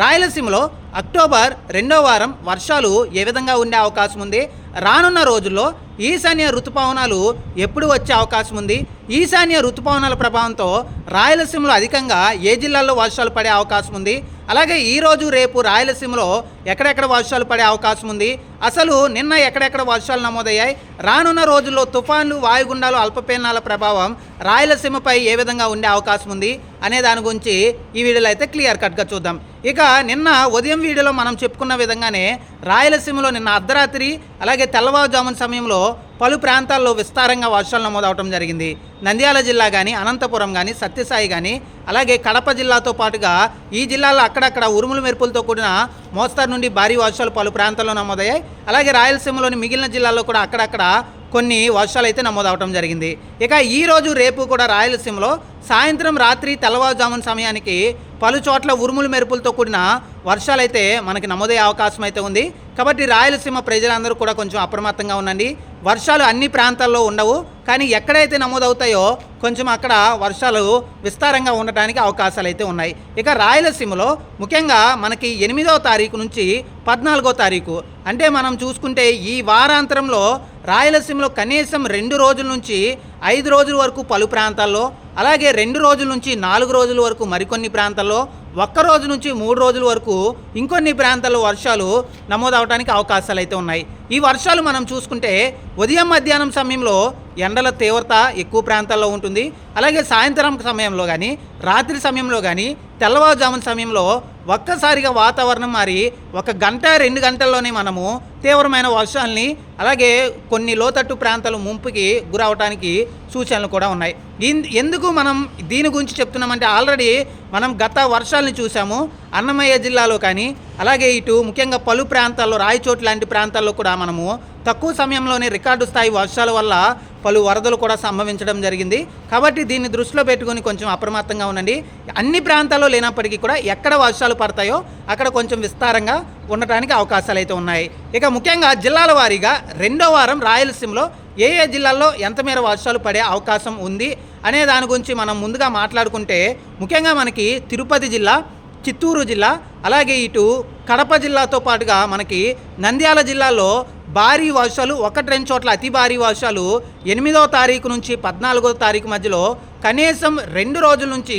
రాయలసీమలో అక్టోబర్ రెండో వారం వర్షాలు ఏ విధంగా ఉండే అవకాశం ఉంది? రానున్న రోజుల్లో ఈశాన్య ఋతుపవనాలు ఎప్పుడు వచ్చే అవకాశం ఉంది? ఈశాన్య ఋతుపవనాల ప్రభావంతో రాయలసీమలో అధికంగా ఏ జిల్లాల్లో వర్షాలు పడే అవకాశం ఉంది? అలాగే ఈరోజు రేపు రాయలసీమలో ఎక్కడెక్కడ వర్షాలు పడే అవకాశం ఉంది? అసలు నిన్న ఎక్కడెక్కడ వర్షాలు నమోదయ్యాయి? రానున్న రోజుల్లో తుఫాన్లు వాయుగుండాలు అల్పపీడనాల ప్రభావం రాయలసీమపై ఏ విధంగా ఉండే అవకాశం ఉంది అనే దాని గురించి ఈ వీడియోలో అయితే క్లియర్ కట్గా చూద్దాం. ఇక నిన్న ఉదయం వీడియోలో మనం చెప్పుకున్న విధంగానే రాయలసీమలో నిన్న అర్ధరాత్రి అలాగే తెల్లవారుజామున సమయంలో పలు ప్రాంతాల్లో విస్తారంగా వర్షాలు నమోదవడం జరిగింది. నంద్యాల జిల్లా కానీ అనంతపురం కానీ సత్యసాయి కానీ అలాగే కడప జిల్లాతో పాటుగా ఈ జిల్లాలో అక్కడక్కడ ఉరుములు మెరుపులతో కూడిన మోస్తారు నుండి భారీ వర్షాలు పలు ప్రాంతాల్లో నమోదయ్యాయి. అలాగే రాయలసీమలోని మిగిలిన జిల్లాల్లో కూడా అక్కడక్కడ కొన్ని వర్షాలు అయితే నమోదవడం జరిగింది. ఇక ఈ రోజు రేపు కూడా రాయలసీమలో సాయంత్రం రాత్రి తెల్లవారుజామున సమయానికి పలు చోట్ల ఉరుములు మెరుపులతో కూడిన వర్షాలైతే మనకి నమోదయ్యే అవకాశం అయితే ఉంది. కాబట్టి రాయలసీమ ప్రజలందరూ కూడా కొంచెం అప్రమత్తంగా ఉండండి. వర్షాలు అన్ని ప్రాంతాల్లో ఉండవు. కానీ ఎక్కడైతే నమోదవుతాయో కొంచెం అక్కడ వర్షాలు విస్తారంగా ఉండటానికి అవకాశాలు అయితే ఉన్నాయి. ఇక రాయలసీమలో ముఖ్యంగా మనకి ఎనిమిదవ తారీఖు నుంచి పద్నాలుగో తారీఖు. అంటే మనం చూసుకుంటే ఈ వారాంతరంలో రాయలసీమలో కనీసం రెండు రోజుల నుంచి ఐదు రోజుల వరకు పలు ప్రాంతాల్లో అలాగే రెండు రోజుల నుంచి నాలుగు రోజుల వరకు మరికొన్ని ప్రాంతాల్లో ఒక్క రోజు నుంచి మూడు రోజుల వరకు ఇంకొన్ని ప్రాంతాల్లో వర్షాలు నమోదవడానికి అవకాశాలు అయితే ఉన్నాయి. ఈ వర్షాలు మనం చూసుకుంటే ఉదయం మధ్యాహ్నం సమయంలో ఎండల తీవ్రత ఎక్కువ ప్రాంతాల్లో ఉంటుంది. అలాగే సాయంత్రం సమయంలో కానీ రాత్రి సమయంలో కానీ తెల్లవారుజామున సమయంలో ఒక్కసారిగా వాతావరణం మారి ఒక గంట రెండు గంటల్లోనే మనము తీవ్రమైన వర్షాలని అలాగే కొన్ని లోతట్టు ప్రాంతాలు ముంపుకి గురవటానికి సూచనలు కూడా ఉన్నాయి. ఎందుకు మనం దీని గురించి చెప్తున్నామంటే ఆల్రెడీ మనం గత వర్షాలని చూసాము. అన్నమయ్య జిల్లాలో కానీ అలాగే ఇటు ముఖ్యంగా పలు ప్రాంతాల్లో రాయచోటు లాంటి ప్రాంతాల్లో కూడా మనము తక్కువ సమయంలోనే రికార్డు స్థాయి వర్షాల వల్ల పలు వరదలు కూడా సంభవించడం జరిగింది. కాబట్టి దీన్ని దృష్టిలో పెట్టుకొని కొంచెం అప్రమత్తంగా ఉండండి. అన్ని ప్రాంతాల్లో లేనప్పటికీ కూడా ఎక్కడ వర్షాలు పడతాయో అక్కడ కొంచెం విస్తారంగా ఉండటానికి అవకాశాలు అయితే ఉన్నాయి. ఇక ముఖ్యంగా జిల్లాల వారీగా రెండో వారం రాయలసీమలో ఏ ఏ జిల్లాల్లో ఎంత మేర వర్షాలు పడే అవకాశం ఉంది అనే దాని గురించి మనం ముందుగా మాట్లాడుకుంటే ముఖ్యంగా మనకి తిరుపతి జిల్లా చిత్తూరు జిల్లా అలాగే ఇటు కడప జిల్లాతో పాటుగా మనకి నంద్యాల జిల్లాలో భారీ వర్షాలు ఒకటి రెండు చోట్ల అతి భారీ వర్షాలు ఎనిమిదవ తారీఖు నుంచి పద్నాలుగో తారీఖు మధ్యలో కనీసం రెండు రోజుల నుంచి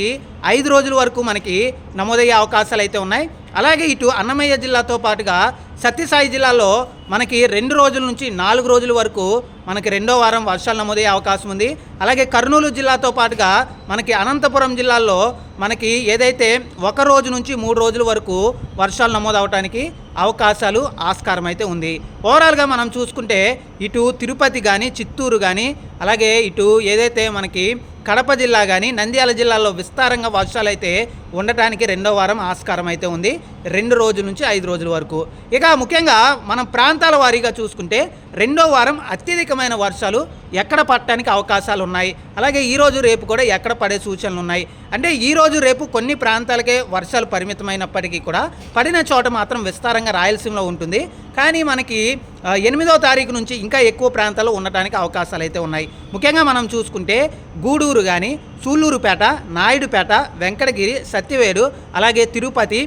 ఐదు రోజుల వరకు మనకి నమోదయ్యే అవకాశాలు అయితే ఉన్నాయి. అలాగే ఇటు అన్నమయ్య జిల్లాతో పాటుగా సత్యసాయి జిల్లాలో మనకి రెండు రోజుల నుంచి నాలుగు రోజుల వరకు మనకి రెండో వారం వర్షాలు నమోదయ్యే అవకాశం ఉంది. అలాగే కర్నూలు జిల్లాతో పాటుగా మనకి అనంతపురం జిల్లాలో మనకి ఏదైతే ఒక రోజు నుంచి మూడు రోజుల వరకు వర్షాలు నమోదవటానికి అవకాశాలు ఆస్కారం అయితే ఉంది. ఓవరాల్గా మనం చూసుకుంటే ఇటు తిరుపతి కానీ చిత్తూరు కానీ అలాగే ఇటు ఏదైతే మనకి కడప జిల్లా కానీ నంద్యాల జిల్లాలో విస్తారంగా వర్షాలు అయితే ఉండటానికి రెండో వారం ఆస్కారం అయితే ఉంది. రెండు రోజుల నుంచి ఐదు రోజుల వరకు. ఇక ముఖ్యంగా మనం ప్రాంతాల వారీగా చూసుకుంటే రెండో వారం అత్యధికమైన వర్షాలు ఎక్కడ పడటానికి అవకాశాలు ఉన్నాయి? అలాగే ఈరోజు రేపు కూడా ఎక్కడ పడే సూచనలు ఉన్నాయి? అంటే ఈరోజు రేపు కొన్ని ప్రాంతాలకే వర్షాలు పరిమితమైనప్పటికీ కూడా పడిన చోట మాత్రం విస్తారంగా రాయలసీమలో ఉంటుంది. కానీ మనకి ఎనిమిదో తారీఖు నుంచి ఇంకా ఎక్కువ ప్రాంతాల్లో ఉండటానికి అవకాశాలు అయితే ఉన్నాయి. ముఖ్యంగా మనం చూసుకుంటే గూడూరు కానీ సూళ్ళూరుపేట నాయుడుపేట వెంకటగిరి సత్యవేడు అలాగే తిరుపతి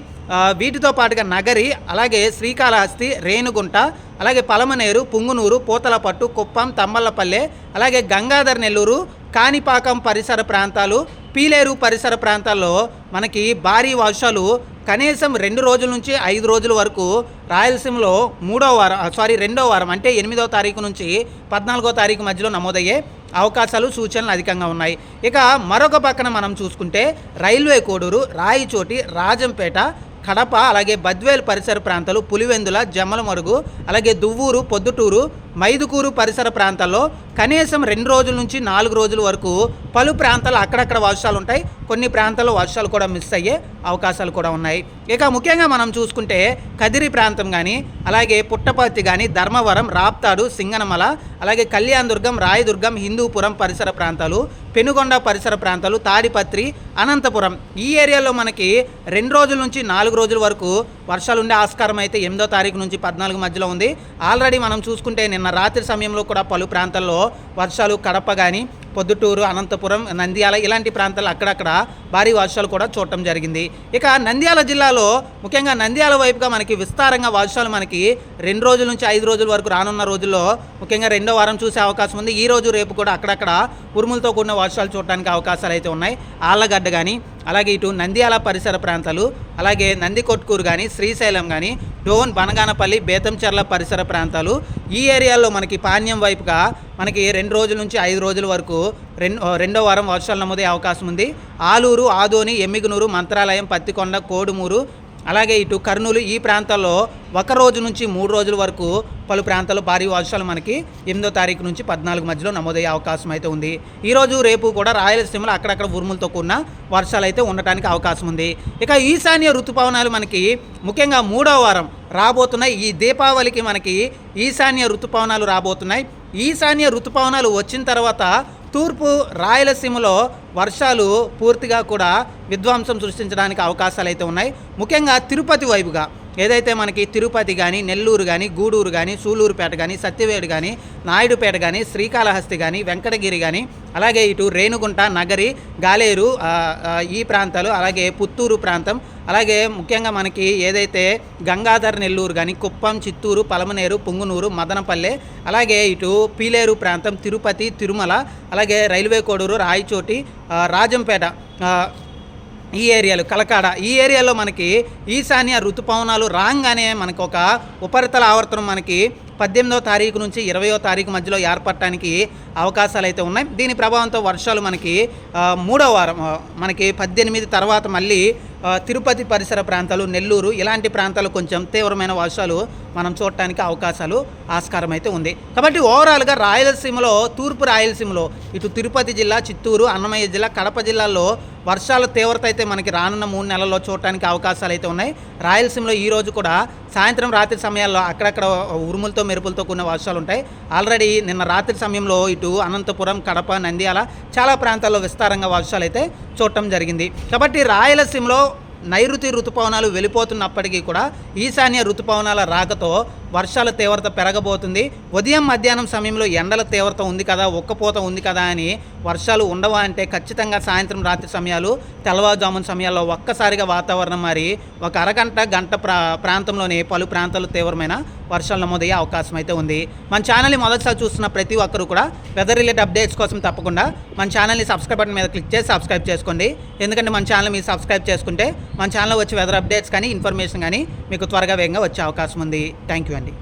వీటితో పాటుగా నగరి అలాగే శ్రీకాళహస్తి రేణుగుంట అలాగే పలమనేరు పుంగునూరు పూతలపట్టు కుప్పం తమ్మల్లపల్లె అలాగే గంగాధర్ నెల్లూరు కాణిపాకం పరిసర ప్రాంతాలు పీలేరు పరిసర ప్రాంతాల్లో మనకి భారీ వర్షాలు కనీసం రెండు రోజుల నుంచి ఐదు రోజుల వరకు రాయలసీమలో మూడో వారం సారీ రెండో వారం అంటే ఎనిమిదో తారీఖు నుంచి పద్నాలుగో తారీఖు మధ్యలో నమోదయ్యే అవకాశాలు సూచనలు అధికంగా ఉన్నాయి. ఇక మరొక పక్కన మనం చూసుకుంటే రైల్వే కోడూరు రాయిచోటి రాజంపేట కడప అలాగే బద్వేల్ పరిసర ప్రాంతాలు పులివెందుల జమ్మలమరుగు అలాగే దువ్వూరు పొద్దుటూరు మైదుకూరు పరిసర ప్రాంతాల్లో కనీసం రెండు రోజుల నుంచి నాలుగు రోజుల వరకు పలు ప్రాంతాలు అక్కడక్కడ వర్షాలు ఉంటాయి. కొన్ని ప్రాంతాల్లో వర్షాలు కూడా మిస్ అయ్యే అవకాశాలు కూడా ఉన్నాయి. ఇక ముఖ్యంగా మనం చూసుకుంటే కదిరి ప్రాంతం కానీ అలాగే పుట్టపర్తి కానీ ధర్మవరం రాప్తాడు సింగనమల అలాగే కళ్యాణదుర్గం రాయదుర్గం హిందూపురం పరిసర ప్రాంతాలు పెనుగొండ పరిసర ప్రాంతాలు తాడిపత్రి అనంతపురం ఈ ఏరియాలో మనకి రెండు రోజుల నుంచి నాలుగు రోజుల వరకు వర్షాలు ఉండే ఆస్కారం అయితే ఎనిమిదో తారీఖు నుంచి పద్నాలుగు మధ్యలో ఉంది. ఆల్రెడీ మనం చూసుకుంటే నిన్న రాత్రి సమయంలో కూడా పలు ప్రాంతాల్లో వర్షాలు కడప కానీ పొద్దుటూరు అనంతపురం నంద్యాల ఇలాంటి ప్రాంతాలు అక్కడక్కడ భారీ వర్షాలు కూడా చూడటం జరిగింది. ఇక నంద్యాల జిల్లాలో ముఖ్యంగా నంద్యాల వైపుగా మనకి విస్తారంగా వర్షాలు మనకి రెండు రోజుల నుంచి ఐదు రోజుల వరకు రానున్న రోజుల్లో ముఖ్యంగా రెండో వారం చూసే అవకాశం ఉంది. ఈ రోజు రేపు కూడా అక్కడక్కడ ఉరుములతో కూడిన వర్షాలు చూడడానికి అవకాశాలు అయితే ఉన్నాయి. ఆళ్ళగడ్డ కానీ అలాగే ఇటు నంద్యాల పరిసర ప్రాంతాలు అలాగే నందికొట్కూరు కానీ శ్రీశైలం కానీ డోన్ బనగానపల్లి బేతంచెర్ల పరిసర ప్రాంతాలు. ఈ ఏరియాలో మనకి పాణ్యం వైపుగా మనకి రెండు రోజుల నుంచి ఐదు రోజుల వరకు రెండు రెండో వారం వర్షాలు నమోదే అవకాశం ఉంది. ఆలూరు ఆదోని ఎమ్మిగునూరు మంత్రాలయం పత్తికొండ కోడుమూరు అలాగే ఇటు కర్నూలు ఈ ప్రాంతాల్లో ఒక రోజు నుంచి మూడు రోజుల వరకు పలు ప్రాంతాల్లో భారీ వర్షాలు మనకి ఎనిమిదో తారీఖు నుంచి పద్నాలుగు మధ్యలో నమోదయ్యే అవకాశం అయితే ఉంది. ఈరోజు రేపు కూడా రాయలసీమలో అక్కడక్కడ ఉరుములతో కూడిన వర్షాలు అయితే ఉండటానికి అవకాశం ఉంది. ఇక ఈశాన్య ఋతుపవనాలు మనకి ముఖ్యంగా మూడో వారం రాబోతున్నాయి. ఈ దీపావళికి మనకి ఈశాన్య ఋతుపవనాలు రాబోతున్నాయి. ఈశాన్య ఋతుపవనాలు వచ్చిన తర్వాత తూర్పు రాయలసీమలో వర్షాలు పూర్తిగా కూడా విధ్వంసం సృష్టించడానికి అవకాశాలు అయితే ఉన్నాయి. ముఖ్యంగా తిరుపతి వైపుగా. ఏదైతే మనకి తిరుపతి కానీ నెల్లూరు కానీ గూడూరు కానీ సూలూరుపేట కానీ సత్యవేడు కానీ నాయుడుపేట కానీ శ్రీకాళహస్తి కానీ వెంకటగిరి కానీ అలాగే ఇటు రేణుగుంట నగరి గాలేరు ఈ ప్రాంతాలు అలాగే పుత్తూరు ప్రాంతం అలాగే ముఖ్యంగా మనకి ఏదైతే గంగాధర్ నెల్లూరు కానీ కుప్పం చిత్తూరు పలమనేరు పుంగునూరు మదనపల్లె అలాగే ఇటు పీలేరు ప్రాంతం తిరుపతి తిరుమల అలాగే రైల్వే కోడూరు రాయచోటి రాజంపేట ఈ ఏరియాలు కలకాడ ఈ ఏరియాలో మనకి ఈశాన్య ఋతుపవనాలు రాగానే మనకు ఒక ఉపరితల ఆవర్తనం మనకి పద్దెనిమిదో తారీఖు నుంచి ఇరవయో తారీఖు మధ్యలో ఏర్పడటానికి అవకాశాలు అయితే ఉన్నాయి. దీని ప్రభావంతో వర్షాలు మనకి మూడో వారం మనకి పద్దెనిమిది తర్వాత మళ్ళీ తిరుపతి పరిసర ప్రాంతాలు నెల్లూరు ఇలాంటి ప్రాంతాలు కొంచెం తీవ్రమైన వర్షాలు మనం చూడటానికి అవకాశాలు ఆస్కారం అయితే ఉంది. కాబట్టి ఓవరాల్గా రాయలసీమలో తూర్పు రాయలసీమలో ఇటు తిరుపతి జిల్లా చిత్తూరు అన్నమయ్య జిల్లా కడప జిల్లాల్లో వర్షాల తీవ్రత అయితే మనకి రానున్న మూడు నెలల్లో చూడటానికి అవకాశాలు అయితే ఉన్నాయి. రాయలసీమలో ఈ రోజు కూడా సాయంత్రం రాత్రి సమయాల్లో అక్కడక్కడ ఉరుములతో మెరుపులతో కూడిన వర్షాలు ఉంటాయి. ఆల్రెడీ నిన్న రాత్రి సమయంలో ఇటు అనంతపురం కడప నంద్యాల చాలా ప్రాంతాల్లో విస్తారంగా వర్షాలు అయితే చూడటం జరిగింది. కాబట్టి రాయలసీమలో నైరుతి ఋతుపవనాలు వెళ్ళిపోతున్నప్పటికీ కూడా ఈశాన్య ఋతుపవనాల రాకతో వర్షాల తీవ్రత పెరగబోతుంది. ఉదయం మధ్యాహ్నం సమయంలో ఎండల తీవ్రత ఉంది కదా ఉక్కపోత ఉంది కదా అని వర్షాలు ఉండవా అంటే ఖచ్చితంగా సాయంత్రం రాత్రి సమయాలు తెల్లవారుజామున సమయాల్లో ఒక్కసారిగా వాతావరణం మారి ఒక అరగంట గంట ప్రా ప్రాంతంలోనే పలు ప్రాంతాలు తీవ్రమైన వర్షాలు నమోదయ్యే అవకాశం అయితే ఉంది. మన ఛానల్ని మొదటిసారి చూస్తున్న ప్రతి ఒక్కరు కూడా వెదర్ రిలేటెడ్ అప్డేట్స్ కోసం తప్పకుండా మన ఛానల్ని సబ్స్క్రైబ్ బటన్ మీద క్లిక్ చేసి సబ్స్క్రైబ్ చేసుకోండి. ఎందుకంటే మన ఛానల్ మీరు సబ్స్క్రైబ్ చేసుకుంటే మన ఛానల్లో వచ్చే వెదర్ అప్డేట్స్ కానీ ఇన్ఫర్మేషన్ కానీ మీకు త్వరగా వేగంగా వచ్చే అవకాశం ఉంది. థ్యాంక్ యూ అండి.